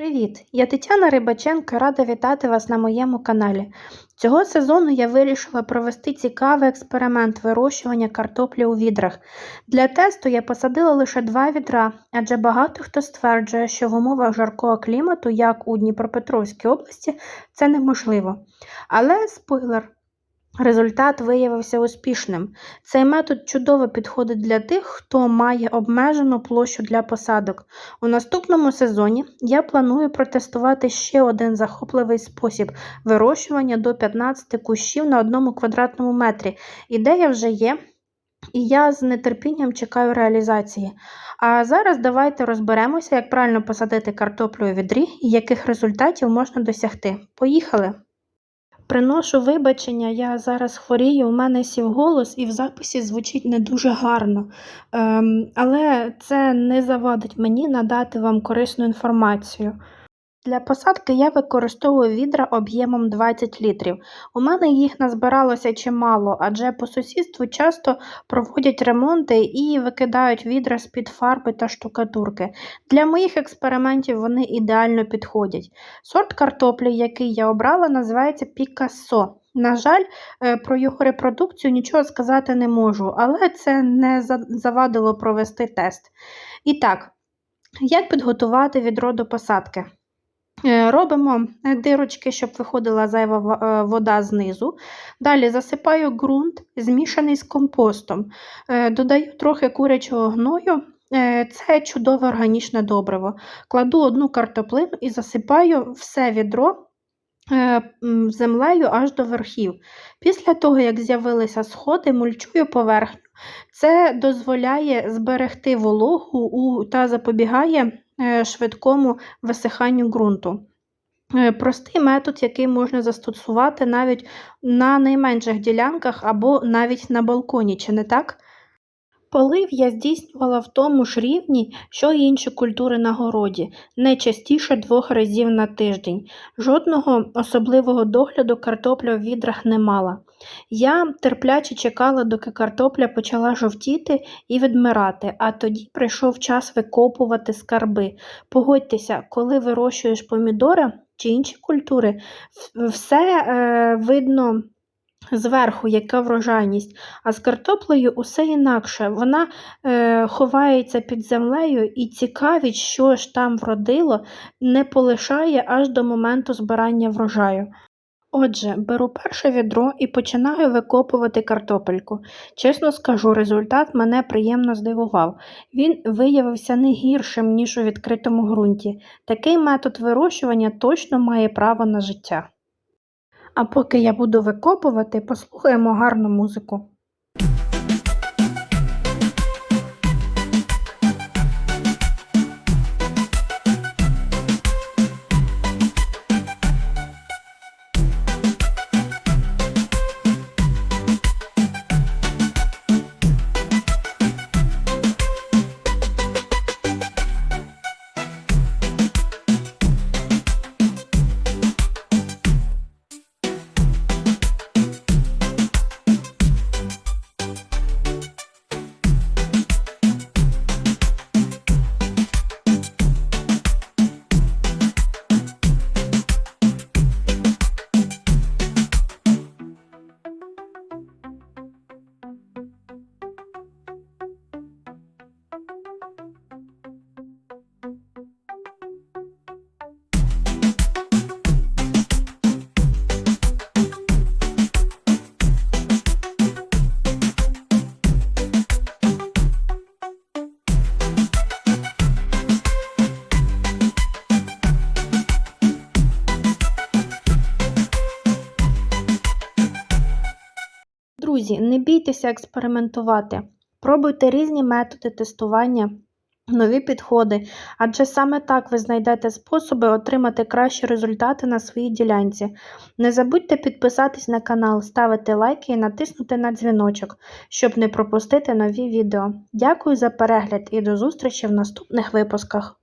Привіт! Я Тетяна Рибаченко, рада вітати вас на моєму каналі. Цього сезону я вирішила провести цікавий експеримент вирощування картоплі у відрах. Для тесту я посадила лише два відра, адже багато хто стверджує, що в умовах жаркого клімату, як у Дніпропетровській області, це неможливо. Але спойлер. Результат виявився успішним. Цей метод чудово підходить для тих, хто має обмежену площу для посадок. У наступному сезоні я планую протестувати ще один захопливий спосіб вирощування до 15 кущів на одному квадратному метрі. Ідея вже є, і я з нетерпінням чекаю реалізації. А зараз давайте розберемося, як правильно посадити картоплю у відрі і яких результатів можна досягти. Поїхали! Приношу вибачення, я зараз хворію, у мене сів голос і в записі звучить не дуже гарно. Ем, але це не завадить мені надати вам корисну інформацію. Для посадки я використовую відра об'ємом 20 літрів. У мене їх назбиралося чимало, адже по сусідству часто проводять ремонти і викидають відра з-під фарби та штукатурки. Для моїх експериментів вони ідеально підходять. Сорт картоплі, який я обрала, називається Пікассо. На жаль, е, про його репродукцію нічого сказати не можу, але це не завадило провести тест. І так, як підготувати відро до посадки? Е, Робимо е, дирочки, щоб виходила зайва е, вода знизу. Далі засипаю ґрунт, змішаний з компостом. Додаю трохи курячого гною. Це чудове органічне добриво. Кладу одну картоплину і засипаю все відро землею аж до верхів. Після того, як з'явилися сходи, мульчую поверхню. Це дозволяє зберегти вологу та запобігає швидкому висиханню ґрунту. Е, Простий метод, який можна застосувати навіть на найменших ділянках або навіть на балконі, чи не так? Полив я здійснювала в тому ж рівні, що й інші культури на городі, не частіше двох разів на тиждень. Жодного особливого догляду картопля в відрах не мала. Я терпляче чекала, доки картопля почала жовтіти і відмирати, а тоді прийшов час викопувати скарби. Погодьтеся, коли вирощуєш помідори чи інші культури, все е, видно зверху, яка врожайність, а з картоплею усе інакше. Вона е, ховається під землею і цікавість, що ж там вродило, не полишає аж до моменту збирання врожаю. Отже, беру перше відро і починаю викопувати картопельку. Чесно скажу, результат мене приємно здивував. Він виявився не гіршим, ніж у відкритому ґрунті. Такий метод вирощування точно має право на життя. А поки я буду викопувати, послухаємо гарну музику. Друзі, не бійтеся експериментувати. Пробуйте різні методи тестування, нові підходи, адже саме так ви знайдете способи отримати кращі результати на своїй ділянці. Не забудьте підписатись на канал, ставити лайки і натиснути на дзвіночок, щоб не пропустити нові відео. Дякую за перегляд і до зустрічі в наступних випусках.